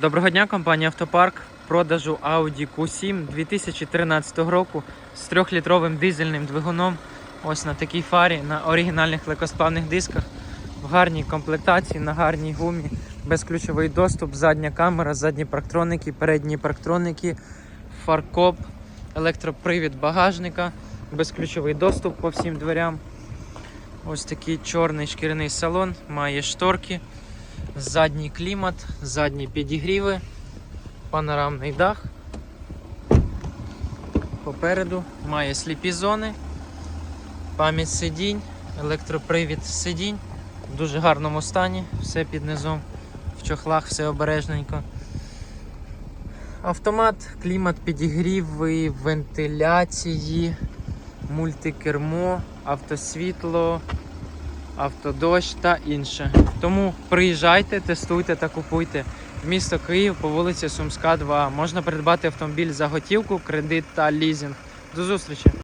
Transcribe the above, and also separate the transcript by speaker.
Speaker 1: Доброго дня, компанія Автопарк. Продажу Audi Q7 2013 року з 3-літровим дизельним двигуном. Ось на такій фарі, на оригінальних легкосплавних дисках, в гарній комплектації, на гарній гумі, безключовий доступ, задня камера, задні парктроники, передні парктроники, фаркоп, електропривід багажника, безключовий доступ по всім дверям. Ось такий чорний шкіряний салон, має шторки. Задній клімат, задні підігріви, панорамний дах. Попереду має сліпі зони, пам'ять сидінь, електропривід сидінь в дуже гарному стані, все під низом, в чохлах все обережненько. Автомат, клімат, підігріви, вентиляції, мультикермо, автосвітло, автодощ та інше. Тому приїжджайте, тестуйте та купуйте. Місто Київ по вулиці Сумська, 2. Можна придбати автомобіль за готівку, кредит та лізинг. До зустрічі!